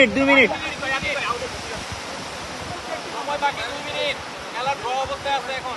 Minute দুই minute. সময় বাকি দুই মিনিট খেলা ড্র অবস্থায় আছে এখন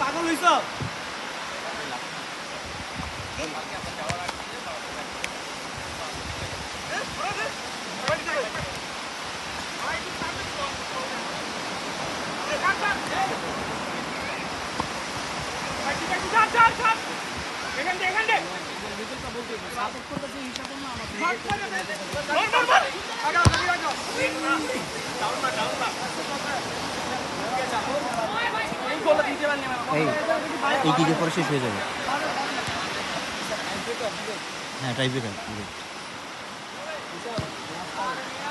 পাগল হইছ এখান দে এখান দে সাপোর্ট করতে হিসাব না আমার মার মার মার আগাও আগাও আগাও এই এই দিকে পরে শেষ হয়ে যাবে। হ্যাঁ টাইপে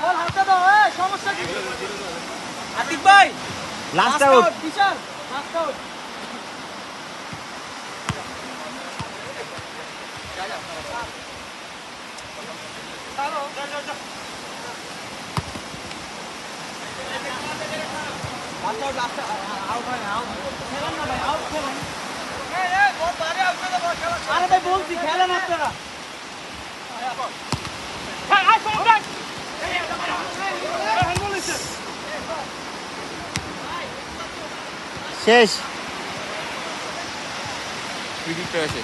বল হাতে দাও এই সমস্যা কি আতিক ভাই last out Bishal last out last out last out হয় না আউট খেলেন না ভাই আউট খেলেন আরে ভাই বলছি খেলেন আপনারা শেষ আছে